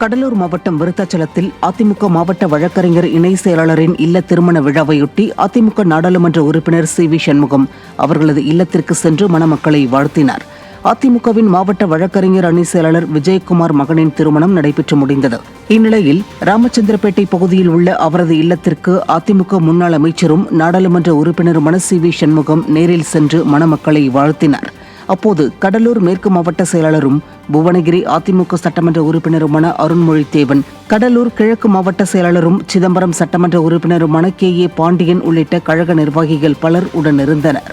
கடலூர் மாவட்டம் விருத்தாச்சலத்தில் அதிமுக மாவட்ட வழக்கறிஞர் இணை செயலாளரின் இல்ல திருமண விழாவையொட்டி அதிமுக நாடாளுமன்ற உறுப்பினர் சி வி சண்முகம் அவர்களது இல்லத்திற்கு சென்று மணமக்களை வாழ்த்தினார். அதிமுகவின் மாவட்ட வழக்கறிஞர் அணி செயலாளர் விஜயகுமார் மகனின் திருமணம் நடைபெற்று முடிந்தது. இந்நிலையில் ராமச்சந்திரபேட்டை பகுதியில் உள்ள அவரது இல்லத்திற்கு அதிமுக முன்னாள் அமைச்சரும் நாடாளுமன்ற உறுப்பினருமான சி வி சண்முகம் நேரில் சென்று மணமக்களை வாழ்த்தினார். அப்போது கடலூர் மேற்கு மாவட்ட செயலாளரும் புவனகிரி அதிமுக சட்டமன்ற உறுப்பினருமான அருண்மொழி தேவன் கடலூர் கிழக்கு மாவட்ட செயலாளரும் சிதம்பரம் சட்டமன்ற உறுப்பினருமான கே. ஏ. பாண்டியன் உள்ளிட்ட கழக நிர்வாகிகள் பலர் உடனிருந்தனர்.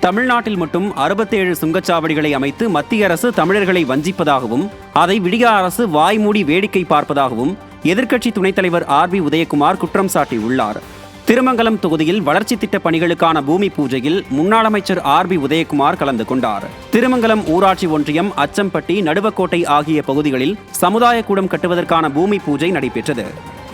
தமிழ்நாட்டில் மட்டும் அறுபத்தேழு சுங்கச்சாவடிகளை அமைத்து மத்திய அரசு தமிழர்களை வஞ்சிப்பதாகவும் அதை விடிய அரசு வாய்மூடி வேடிக்கை பார்ப்பதாகவும் எதிர்க்கட்சி துணைத் தலைவர் ஆர். பி உதயகுமார் குற்றம் சாட்டியுள்ளார். திருமங்கலம் தொகுதியில் வளர்ச்சி திட்ட பணிகளுக்கான பூமி பூஜையில் முன்னாள் அமைச்சர் ஆர் பி உதயகுமார் கலந்து கொண்டார். திருமங்கலம் ஊராட்சி ஒன்றியம் அச்சம்பட்டி நடுவக்கோட்டை ஆகிய பகுதிகளில் சமுதாய கூடம் கட்டுவதற்கான பூமி பூஜை நடைபெற்றது.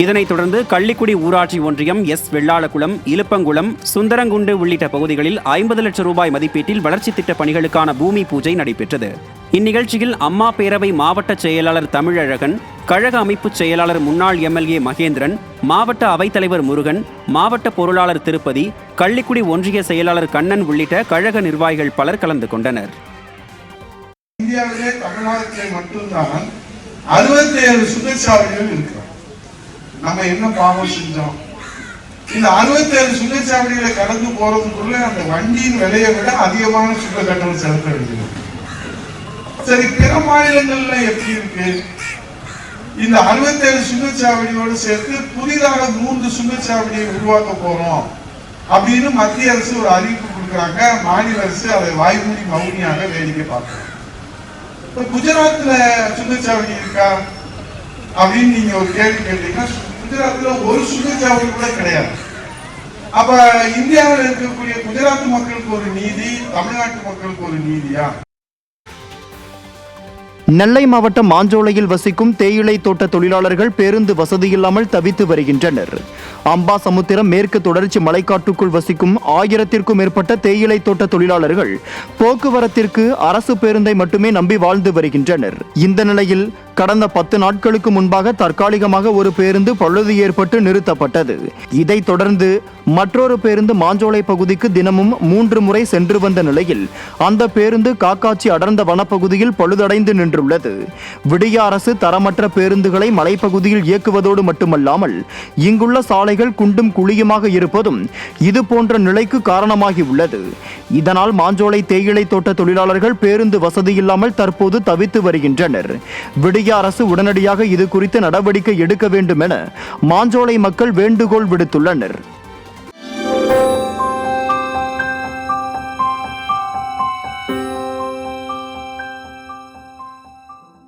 இதனைத் தொடர்ந்து கள்ளிக்குடி ஊராட்சி ஒன்றியம் எஸ். வெள்ளாளகுளம் இலுப்பங்குளம் சுந்தரங்குண்டு உள்ளிட்ட பகுதிகளில் ஐம்பது லட்சம் ரூபாய் மதிப்பீட்டில் வளர்ச்சி திட்ட பணிகளுக்கான பூமி பூஜை நடைபெற்றது. இந்நிகழ்ச்சியில் அம்மா பேரவை மாவட்ட செயலாளர் தமிழழகன் கழக அமைப்புச் செயலாளர் முன்னாள் எம்எல்ஏ மகேந்திரன் மாவட்ட அவைத்தலைவர் முருகன் மாவட்ட பொருளாளர் திருப்பதி கள்ளிக்குடி ஒன்றிய செயலாளர் கண்ணன் உள்ளிட்ட கழக நிர்வாகிகள் பலர் கலந்து கொண்டனர். இந்தியாவிலே தமிழ்நாட்டிலே மட்டும்தான் அறுபத்தி ஏழு சுங்கச்சாவடிகள் இருக்கிறோம் நம்ம என்ன பாவம் செஞ்சோம்? இந்த அறுபத்தேழு சுங்கச்சாவடிகளை கடந்து போறதுக்குள்ள அந்த வண்டியின் விலையை விட அதிகமான சுங்க கட்டணம் செலுத்த வேண்டியது சரி பிற மாநிலங்கள்ல எப்படி இருக்கு? இந்த அறுபத்தேழு சுங்கச்சாவடியோடு சேர்த்து புதிதாக மூன்று சுங்கச்சாவடியை உருவாக்க போறோம் அப்படின்னு மத்திய அரசு ஒரு அறிவிப்பு கொடுக்குறாங்க. மாநில அரசு அதை வாய்மொழி மௌனியாக வேடிக்கை பார்க்கணும் குஜராத்ல சுங்கச்சாவடி இருக்கா? அப்படின்னு நீங்க ஒரு கேள்வி கேட்டீங்கன்னா குஜராத்ல ஒரு சுங்கச்சாவடி கூட கிடையாது. அப்ப இந்தியாவில் இருக்கக்கூடிய குஜராத் மக்களுக்கு ஒரு நீதி தமிழ்நாட்டு மக்களுக்கு ஒரு நீதியா? நெல்லை மாவட்டம் மாஞ்சோலையில் வசிக்கும் தேயிலை தோட்ட தொழிலாளர்கள் பேருந்து வசதியில்லாமல் தவித்து வருகின்றனர். அம்பாசமுத்திரம் மேற்கு தொடர்ச்சி மலைக்காட்டுக்குள் வசிக்கும் ஆயிரத்திற்கும் மேற்பட்ட தேயிலை தோட்ட தொழிலாளர்கள் போக்குவரத்திற்கு அரசு பேருந்தை மட்டுமே நம்பி வாழ்ந்து வருகின்றனர். இந்த நிலையில் கடந்த பத்து நாட்களுக்கு முன்பாக தற்காலிகமாக ஒரு பேருந்து பழுது ஏற்பட்டு நிறுத்தப்பட்டது. இதைத் தொடர்ந்து மற்றொரு பேருந்து மாஞ்சோலை பகுதிக்கு தினமும் மூன்று முறை சென்று வந்த நிலையில் அந்த பேருந்து காக்காட்சி அடர்ந்த வனப்பகுதியில் பழுதடைந்து நின்றுள்ளது. விடிய அரசு தரமற்ற பேருந்துகளை மலைப்பகுதியில் இயக்குவதோடு மட்டுமல்லாமல் இங்குள்ள சாலைகள் குண்டும் குழியுமாக இருப்பதும் இது போன்ற நிலைக்கு காரணமாகி உள்ளது இதனால் மாஞ்சோலை தேயிலை தோட்ட தொழிலாளர்கள் பேருந்து வசதியில்லாமல் தற்போது தவித்து வருகின்றனர். விடிய அரசு உடனடியாக இது குறித்து நடவடிக்கை எடுக்க வேண்டும் என மாஞ்சோலை மக்கள் வேண்டுகோள் விடுத்துள்ளனர்.